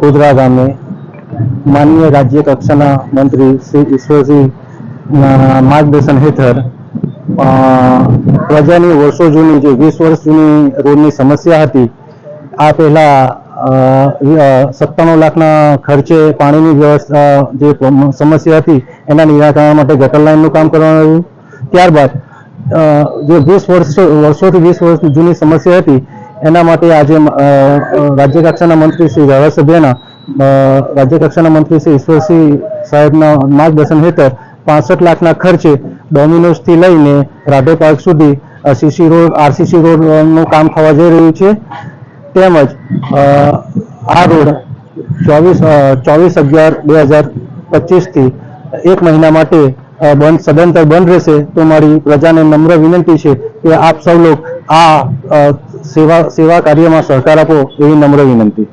કુદરા ગામે માનનીય રાજ્ય કક્ષાના મંત્રી શ્રી ઈશ્વરસિંહના માર્ગદર્શન હેઠળ પ્રજાની વર્ષો જૂની જે વીસ વર્ષ જૂની રોડની સમસ્યા હતી, આ પહેલા સત્તાણું લાખના ખર્ચે પાણીની વ્યવસ્થા, જે સમસ્યા હતી, એના નિરાકરણ માટે ગટર લાઇનનું કામ કરવામાં આવ્યું. ત્યારબાદ જે વીસ વર્ષો, વર્ષોથી વીસ વર્ષ જૂની સમસ્યા હતી એના માટે આજે રાજ્ય કક્ષાના મંત્રી શ્રી ધારાસભ્યના રાજ્ય કક્ષાના મંત્રી શ્રી ઈશ્વરસિંહ સાહેબના માર્ગદર્શન હેઠળ પાસઠ લાખના ખર્ચે ડોમિનોઝથી લઈને રાધે પાર્ક સુધી સીસી રોડ, આરસીસી રોડનું કામ થવા જઈ રહ્યું છે. તેમજ આ રોડ ચોવીસ ચોવીસ અગિયાર બે હજાર પચીસથી એક મહિના માટે બંધ, સદંતર બંધ રહેશે. તો મારી પ્રજાને નમ્ર વિનંતી છે કે આપ સૌ લોગ આ સેવા સેવા કાર્યમાં સહકાર આપો એવી નમ્ર વિનંતી.